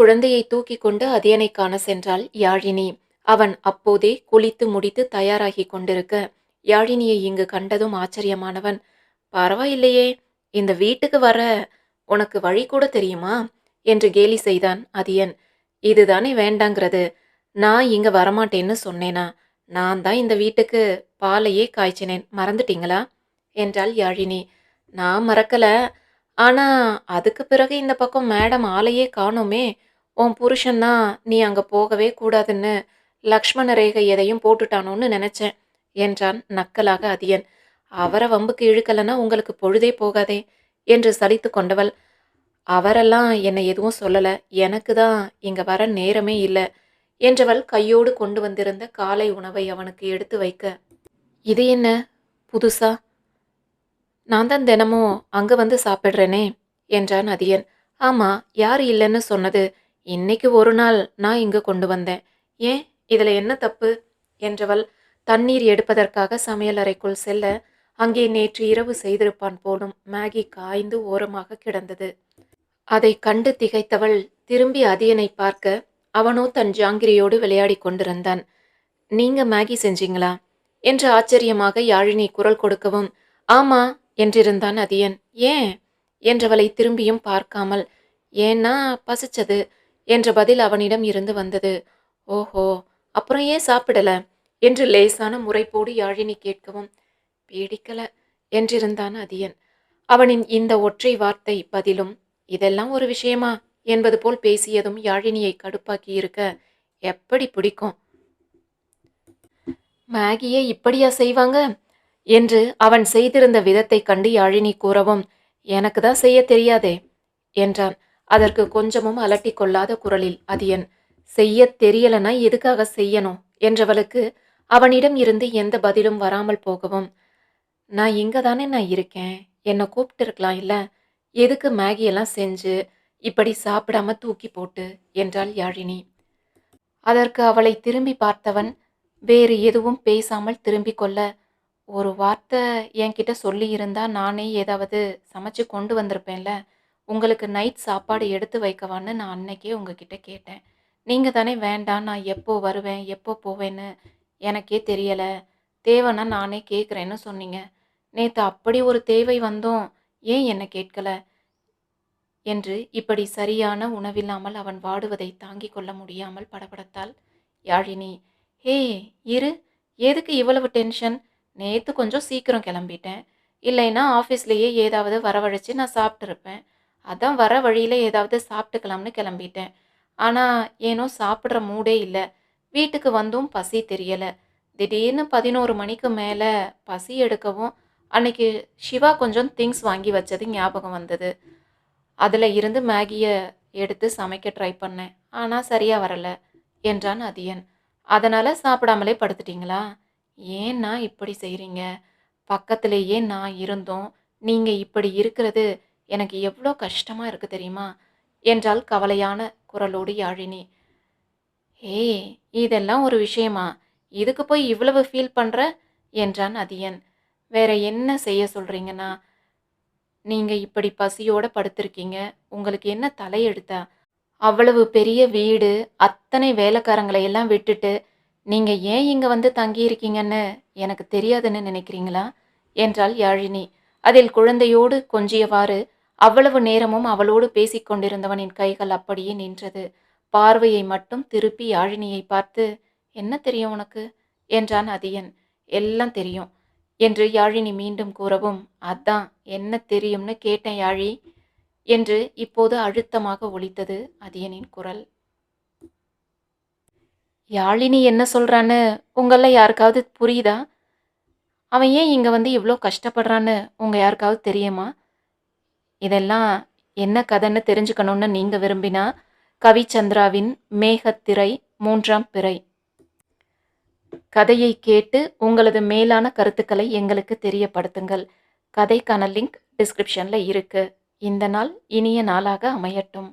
குழந்தையை தூக்கி கொண்டு அதியனை காண சென்றாள் யாழினி. அவன் அப்போதே குளித்து முடித்து தயாராகி கொண்டிருக்க. யாழினியை இங்கு கண்டதும் ஆச்சரியமானவன் பரவாயில்லையே இந்த வீட்டுக்கு வர உனக்கு வழி கூட தெரியுமா? என்று கேலி செய்தான் அதியன். இதுதானே வேண்டாங்கிறது நான் இங்க வரமாட்டேன்னு சொன்னேனா? நான் தான் இந்த வீட்டுக்கு பாலையே காய்ச்சினேன் மறந்துட்டீங்களா? என்றாள் யாழினி. நான் மறக்கல ஆனா அதுக்கு பிறகு இந்த பக்கம் மேடம் ஆளையே காணோமே உன் புருஷன் தான் நீ அங்கே போகவே கூடாதுன்னு லக்ஷ்மண ரேகை எதையும் போட்டுட்டானோன்னு நினைச்சேன் என்றான் நக்கலாக அதியன். அவரை வம்புக்கு இழுக்கலன்னா உங்களுக்கு பொழுதே போகாதே என்று சலித்து கொண்டவள். அவரெல்லாம் என்னை எதுவும் சொல்லலை எனக்கு தான் இங்கே வர நேரமே இல்லை என்றவள் கையோடு கொண்டு வந்திருந்த காலை உணவை அவனுக்கு எடுத்து வைக்க. இது என்ன புதுசா? நான் தான் தினமும் அங்கே வந்து சாப்பிட்றேனே என்றான் அதியன். ஆமாம் யார் இல்லைன்னு சொன்னது இன்னைக்கு ஒரு நாள் நான் இங்கு கொண்டு வந்தேன். ஏன்? இதில் என்ன தப்பு? என்றவள் தண்ணீர் எடுப்பதற்காக சமையலறைக்குள் செல்ல அங்கே நேற்று இரவு செய்திருப்பான் போலும் மேகி காய்ந்து ஓரமாக கிடந்தது. அதை கண்டு திகைத்தவள் திரும்பி அதியனை பார்க்க அவனோ தன் ஜாங்கிரியோடு விளையாடி கொண்டிருந்தான். நீங்க மேகி செஞ்சீங்களா? என்று ஆச்சரியமாக யாழினி குரல் கொடுக்கவும் ஆமா என்றிருந்தான் அதியன். ஏன்? என்றவளை திரும்பியும் பார்க்காமல் ஏன்னா பசிச்சது. என்ற பதில் அவனிடம் இருந்து வந்தது. ஓஹோ அப்புறம் ஏன் சாப்பிடல? என்று லேசான முறைப்போடு யாழினி கேட்கவும் பீடிக்கல என்றிருந்தான் அதியன். அவனின் இந்த ஒற்றை வார்த்தை பதிலும் இதெல்லாம் ஒரு விஷயமா? என்பது போல் பேசியதும் யாழினியை கடுப்பாக்கி இருக்க எப்படி பிடிக்கும்? மேகியை இப்படியா செய்வாங்க? என்று அவன் செய்திருந்த விதத்தைக் கண்டு யாழினி கூறவும் எனக்கு தான் செய்ய தெரியாதே என்றான். அதற்கு கொஞ்சமும் அலட்டி கொள்ளாத குரலில் அதியன் செய்ய தெரியலனா எதுக்காக செய்யணும்? என்றவளுக்கு அவனிடம் இருந்து எந்த பதிலும் வராமல் போகவும் நான் இங்கே தானே நான் இருக்கேன். என்னை கூப்பிட்டு இருக்கலாம் எதுக்கு மேகியெல்லாம் செஞ்சு இப்படி சாப்பிடாம தூக்கி போட்டு? என்றாள் யாழினி. அதற்கு அவளை திரும்பி பார்த்தவன் வேறு எதுவும் பேசாமல் திரும்பி கொள்ள ஒரு வார்த்தை என்கிட்ட சொல்லியிருந்தா நானே ஏதாவது சமைச்சு கொண்டு வந்திருப்பேன்ல. உங்களுக்கு நைட் சாப்பாடு எடுத்து வைக்கவான்னு நான் அன்னைக்கே உங்ககிட்ட கேட்டேன். நீங்கள் தானே வேண்டாம் நான் எப்போ வருவேன் எப்போ போவேன்னு எனக்கே தெரியலை. தேவைன்னா நானே கேட்குறேன்னு சொன்னீங்க. நேற்று அப்படி ஒரு தேவை வந்தோம். ஏன் என்னை கேட்கல? என்று இப்படி சரியான உணவில்லாமல் அவன் வாடுவதை தாங்கிக் கொள்ள முடியாமல் படபடத்தாள் யாழினி. ஹே இரு எதுக்கு இவ்வளவு டென்ஷன் நேற்று கொஞ்சம் சீக்கிரம் கிளம்பிட்டேன். இல்லைன்னா ஆஃபீஸ்லேயே ஏதாவது வரவழைச்சு நான் சாப்பிட்ருப்பேன் அதான் வர வழியில் ஏதாவது சாப்பிட்டுக்கலாம்னு கிளம்பிட்டேன். ஆனால் ஏனோ சாப்பிட்ற மூடே இல்லை. வீட்டுக்கு வந்தும் பசி தெரியலை. திடீர்னு பதினோரு மணிக்கு மேலே பசி எடுக்கவும் அன்னைக்கு சிவா கொஞ்சம் திங்ஸ் வாங்கி வச்சது ஞாபகம் வந்தது. அதில் இருந்து மேகியை எடுத்து சமைக்க ட்ரை பண்ணேன். ஆனால் சரியாக வரலை என்றான் அதியன். அதனால் சாப்பிடாமலே படுத்துட்டீங்களா? ஏன்னா இப்படி செய்கிறீங்க பக்கத்திலேயே நான் இருந்தோம். நீங்கள் இப்படி இருக்கிறது எனக்கு எவ்வளோ கஷ்டமாக இருக்கு தெரியுமா? என்றால் கவலையான குரலோடு யாழினி. ஏய் இதெல்லாம் ஒரு விஷயமா? இதுக்கு போய் இவ்வளவு ஃபீல் பண்ணுற என்றான் அதியன். வேற என்ன செய்ய சொல்கிறீங்கன்னா நீங்கள் இப்படி பசியோட படுத்திருக்கீங்க. உங்களுக்கு என்ன தலையெடுத்தா அவ்வளவு பெரிய வீடு அத்தனை வேலைக்காரங்களை எல்லாம் விட்டுட்டு நீங்க ஏன் இங்க வந்து தங்கியிருக்கீங்கன்னு எனக்கு தெரியாதுன்னு நினைக்கிறீங்களா? என்றாள் யாழினி. அதில் குழந்தையோடு கொஞ்சியவாறு அவ்வளவு நேரமும் அவளோடு பேசிக்கொண்டிருந்தவனின் கைகள் அப்படியே நின்றது. பார்வையை மட்டும் திருப்பி யாழினியை பார்த்து என்ன தெரியும் உனக்கு? என்றான் அதியன். எல்லாம் தெரியும் என்று யாழினி மீண்டும் கூறவும் அதான் என்ன தெரியும்னு கேட்டேன் யாழி என்று இப்போது அழுத்தமாக ஒலித்தது அதியனின் குரல். யாழினி என்ன சொல்கிறான்னு உங்கள யாருக்காவது புரியுதா? அவன் ஏன் இங்கே வந்து இவ்வளோ கஷ்டப்படுறான்னு உங்கள் யாருக்காவது தெரியுமா? இதெல்லாம் என்ன கதைன்னு தெரிஞ்சுக்கணும்னு நீங்கள் விரும்பினா கவிச்சந்திராவின் மேகத்திரை மூன்றாம் பிறை. கதையை கேட்டு உங்களது மேலான கருத்துக்களை எங்களுக்கு தெரியப்படுத்துங்கள். கதைக்கான லிங்க் டிஸ்கிரிப்ஷனில் இருக்குது இந்த நாள் இனிய நாளாக அமையட்டும்.